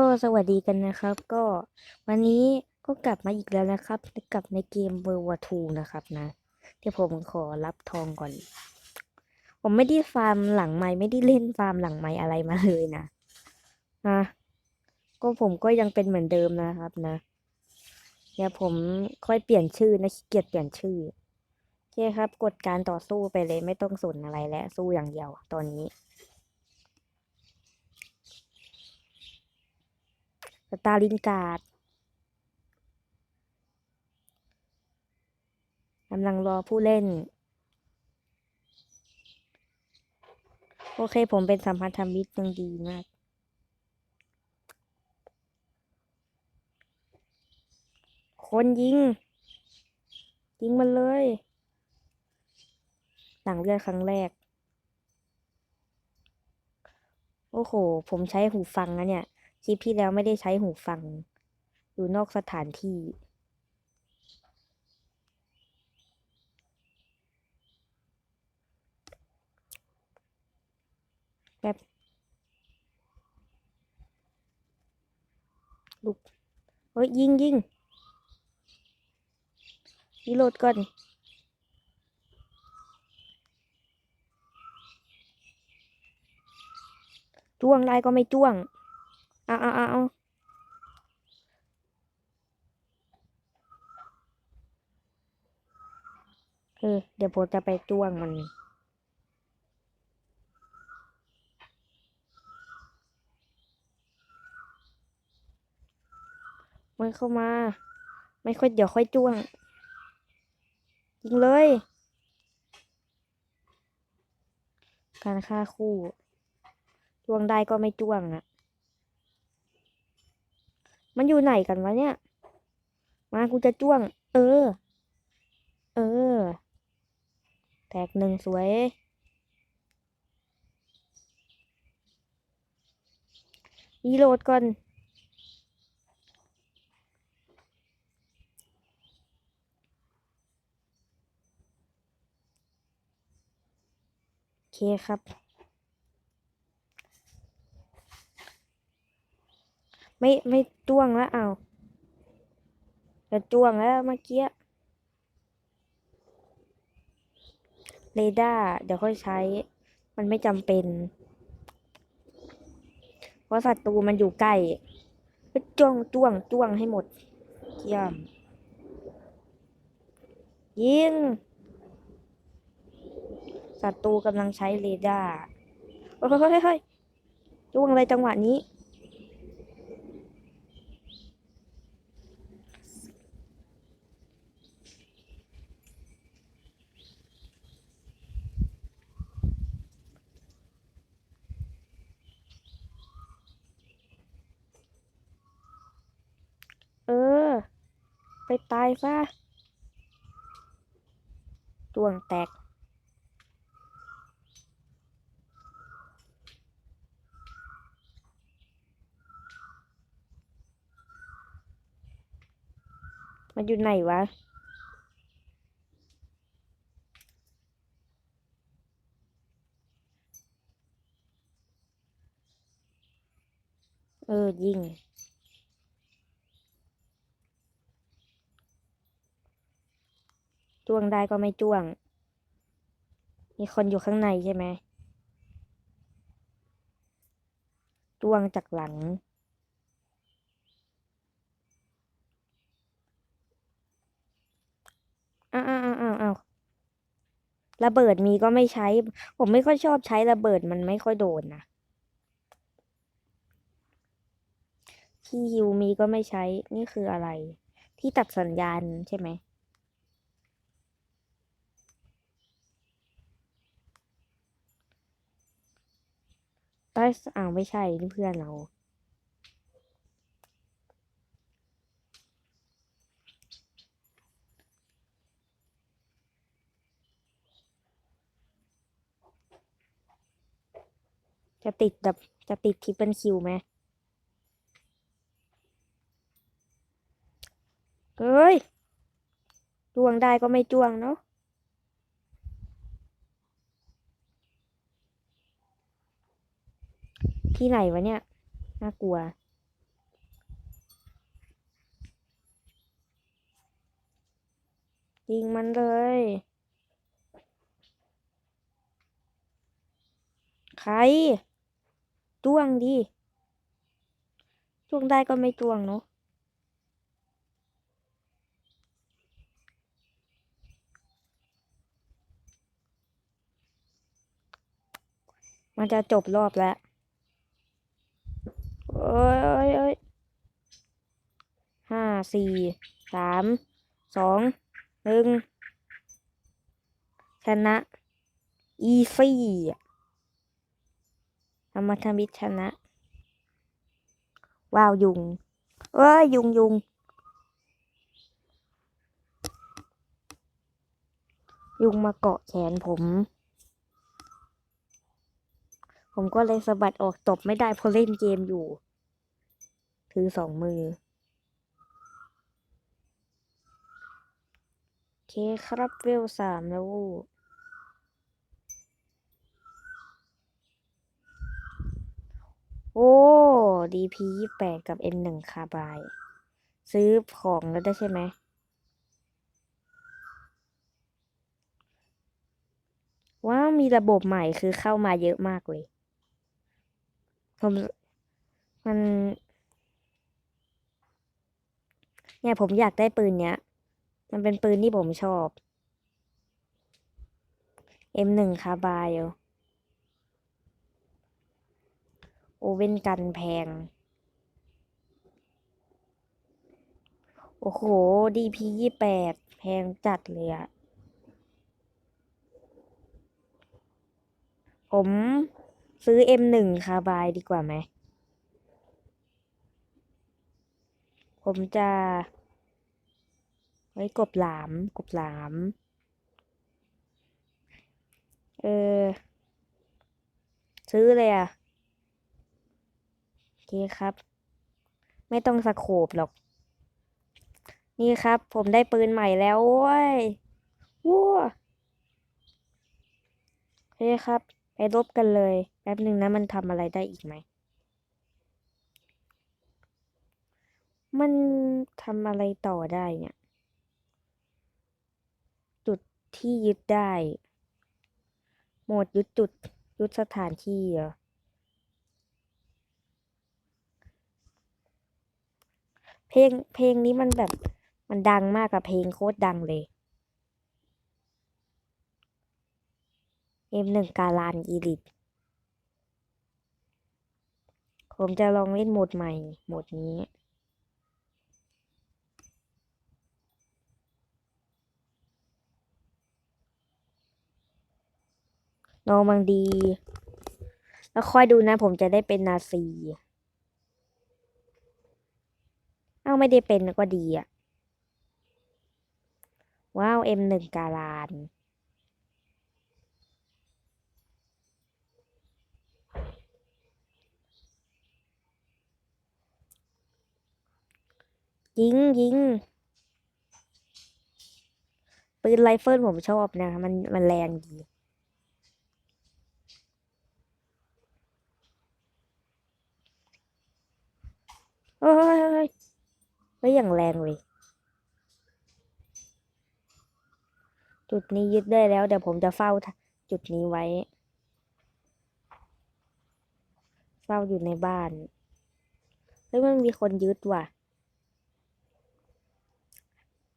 ก็สวัสดีกันนะครับ ก็วันนี้ก็กลับมาอีกแล้วนะครับกลับในเกม World War 2นะครับนะเดี๋ยวผมขอรับทองก่อน ผมไม่ได้ฟาร์มหลังไม้ไม่ได้เล่นฟาร์มหลังไม้อะไรมาเลยนะนะก็ผมก็ยังเป็นเหมือนเดิมนะครับนะเดี๋ยวผมค่อยเปลี่ยนชื่อนะขี้เกียจเปลี่ยนชื่อโอเคครับ กดการต่อสู้ไปเลยไม่ต้องสนอะไรแล้วสู้อย่างเดียวตอนนี้ สตาลินการ์ดกำลังรอผู้เล่น โอเคผมเป็นสัมพันธมิตรยังดีมาก คนยิง ยิงมันเลย หลังเลือดครั้งแรก โอ้โห ผมใช้หูฟังนะเนี่ย คลิปที่แล้วไม่ได้ใช้หูฟัง อยู่นอกสถานที่แบบลุกเฮ้ยยิงยิงรีโหลดก่อนจ้วงได้ก็ไม่จ้วง เอาเอาเอาเออ เดี๋ยวผมจะไปจ้วงมัน มันเข้ามา ไม่ค่อยเดี๋ยวค่อยจ้วง ยิงเลย การฆ่าคู่จ้วงได้ก็ไม่จ้วงอะ มันอยู่ไหนกันวะเนี่ย มากูจะจ้วง เออ เออ แตกหนึ่งสวย รีโหลดก่อน โอเคครับ ไม่ไม่จ้วงแล้วเอาจะจ้วงแล้วเมื่อกี้เรดาร์เดี๋ยวค่อยใช้ มันไม่จำเป็น เพราะศัตรูมันอยู่ใกล้จ้วงจ้วงจ้วงให้หมดเยี่ยมยิงศัตรูกำลังใช้เรดาร์เฮ้ยเฮ้ยเฮ้ยเฮ้ยจ้วงอะไรจังหวะนี้ เออ ไปตายซะดวงแตก มันอยู่ไหนวะเออยิง จ้วงได้ก็ไม่จ้วง มีคนอยู่ข้างในใช่ไหมจ้วงจากหลัง อ้าวอ้าวอ้าวอ้าวอ้าระเบิดมีก็ไม่ใช้ ผมไม่ค่อยชอบใช้ระเบิดมันไม่ค่อยโดนนะที่ฮิวมีก็ไม่ใช้ นี่คืออะไร ที่ตัดสัญญาณใช่ไหม ใต้อ้าวไม่ใช่นี่เพื่อนเรา จะติดแบบจะติดทิปเปิลคิวไหมเอ้ยจ้วงได้ก็ไม่จ้วงเนาะ ที่ไหนวะเนี่ย น่ากลัว ยิงมันเลย ใครจ้วงดีจ้วงได้ก็ไม่จ้วงเนาะมันจะจบรอบแล้ว สี่สามสองหนึ่งชนะ อีซี่ธรรมธมิชนะ ว้าว ยุง เอ้ย ยุงยุงยุงมาเกาะแขนผม ผมก็เลยสะบัดออกตบไม่ได้เพราะเล่นเกมอยู่ ถือสองมือ โอ เคครับเวลสามแล้วโอ้ DP ยี่แปดกับ M หนึ่งคาบาย ซื้อของแล้วได้ใช่ไหม ว้าว มีระบบใหม่คือเข้ามาเยอะมากเลยผมมัน เนี่ยผมอยากได้ปืนเนี้ย มันเป็นปืนที่ผมชอบ M1 คาบายโอเว่นกันแพง โอ้โห DP ยี่แปดแพงจัดเลยอะผมซื้อ M1 คาบายดีกว่าไหม ผมจะ ไว้กบหลาม กบหลาม เออ ซื้อเลยอะ โอเคครับ ไม่ต้องสโคบหรอก นี่ครับ ผมได้ปืนใหม่แล้วโว้ยว้าโอเคครับ ไปรบกันเลยแป๊บหนึ่งนะมันทำอะไรได้อีกไหมมันทำอะไรต่อได้เนี่ย ที่ยึดได้ โหมดยึดจุดยึดสถานที่เพลงเพลงนี้มันแบบมันดังมากกับเพลงโคตรดังเลย M หนึ่งกาลานอีลิตผมจะลองเล่นโหมดใหม่โหมดนี้ ลองบางดี แล้วค่อยดูนะ ผมจะได้เป็นนาซี เอ้าไม่ได้เป็นก็ดีอะว้าว M หนึ่งกาลานยิงยิงปืนไรเฟิลผมชอบนะ มันมันแรงดี ฮ้ยเฮ้ยเฮ้ยอย่างแรงเลย จุดนี้ยึดได้แล้วเดี๋ยวผมจะเฝ้าจุดนี้ไว้ เฝ้าอยู่ในบ้านเฮ้ยมันมีคนยึดว่ะ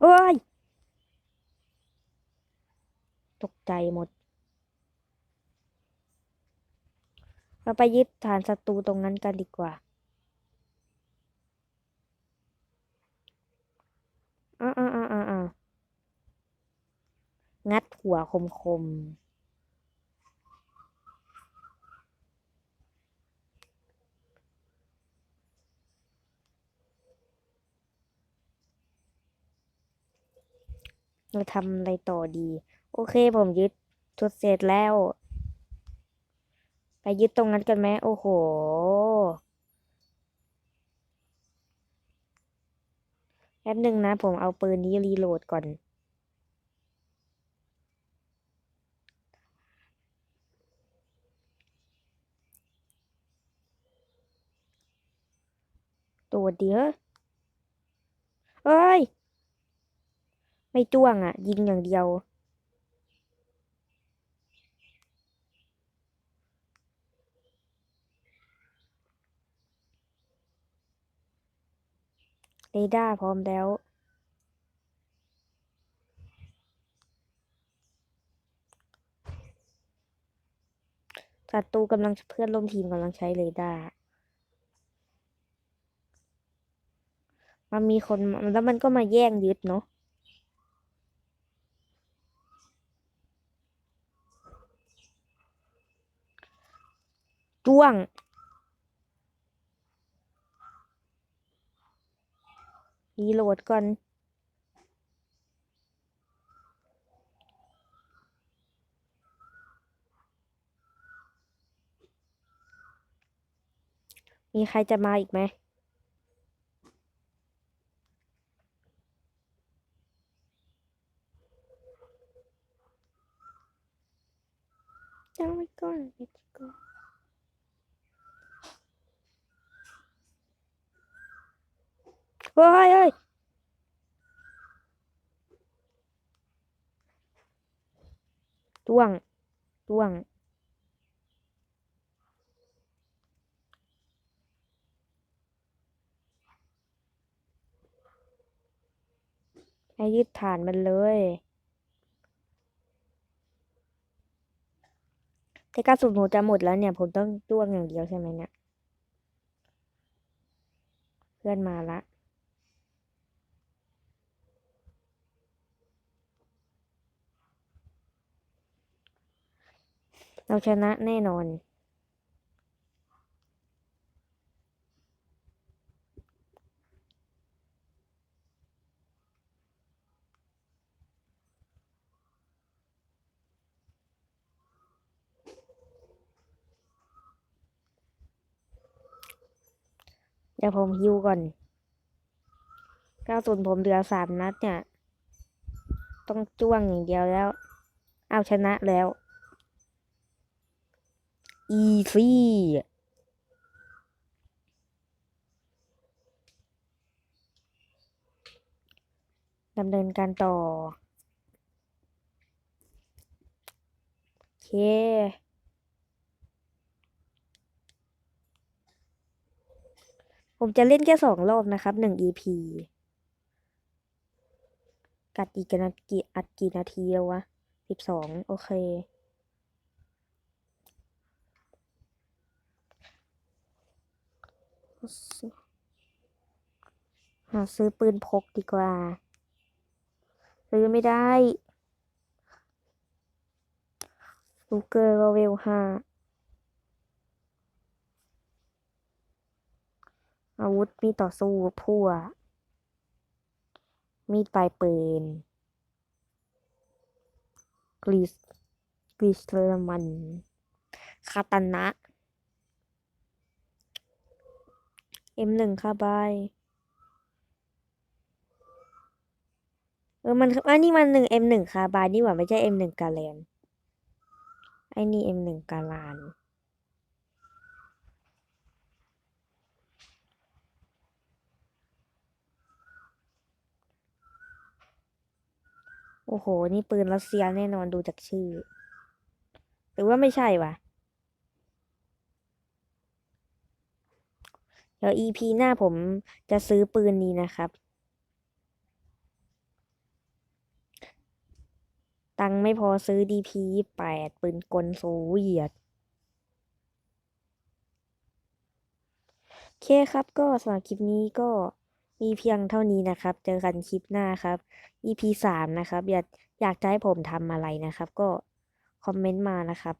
เอ้ย ตกใจหมด เราไปยึดฐานศัตรูตรงนั้นกันดีกว่า อ่าอ่าอ่าอ่าอ่างัดหัวคมคมเราทำอะไรต่อดี โอเคผมยึดชุดเสร็จแล้ว ไปยึดตรงนั้นกันไหมโอ้โห แป๊บหนึ่งนะผมเอาปืนนี้รีโหลดก่อน ตัวเดียวเอ้ย ไม่จ้วงอะ ยิงอย่างเดียว เรดาร์พร้อมแล้ว ศัตรูกำลังเพื่อนร่วมทีมกำลังใช้เรดาร์มันมีคนแล้วมันก็มาแย่งยึดเนาะจ้วง รีโหลดก่อน มีใครจะมาอีกไหม เฮ้ยเฮ้ยจ้วงจ้วงให้ยึดฐานมันเลยแต่กระสุนผมจะหมดแล้วเนี่ย ผมต้องจ้วงอย่างเดียวใช่ไหมเนี่ย เพื่อนมาละ เราชนะแน่นอน เดี๋ยวผมฮิวก่อนกระสุนผมเหลือสามนัดเนี่ย ต้องจ้วงอย่างเดียวแล้ว เอาชนะแล้ว อีซี่ดำเนินการต่อ โอเค ผมจะเล่นแค่สองรอบนะครับหนึ่ง EP กัดอีกกี่นาทีอัดกี่นาทีแล้ววะสิบสองโอเค หาซื้อปืนพกดีกว่า ซื้อไม่ได้ลูเกอร์ก็เวลห้าอาวุธมีต่อสู้พั่วมีดปลายปืนกรีสกรีสเทอรมันคาตานะ M1 คาบายเออมันอันนี้มันหนึ่ง M1 คาบายนี่หว่าไม่ใช่ M1 กาแลนไอ้นี่ M1 กาลานโอ้โห นี่ปืนรัสเซียแน่นอนดูจากชื่อ หรือว่าไม่ใช่วะ เดี๋ยว EP หน้าผมจะซื้อปืนนี้นะครับ ตังไม่พอซื้อ DP แปดปืนกลโซเวียตโอเคครับก็สำหรับคลิปนี้ก็มีเพียงเท่านี้นะครับ เจอกันคลิปหน้าครับ EP สามนะครับ อยากอยากจะให้ผมทำอะไรนะครับ ก็คอมเมนต์มานะครับ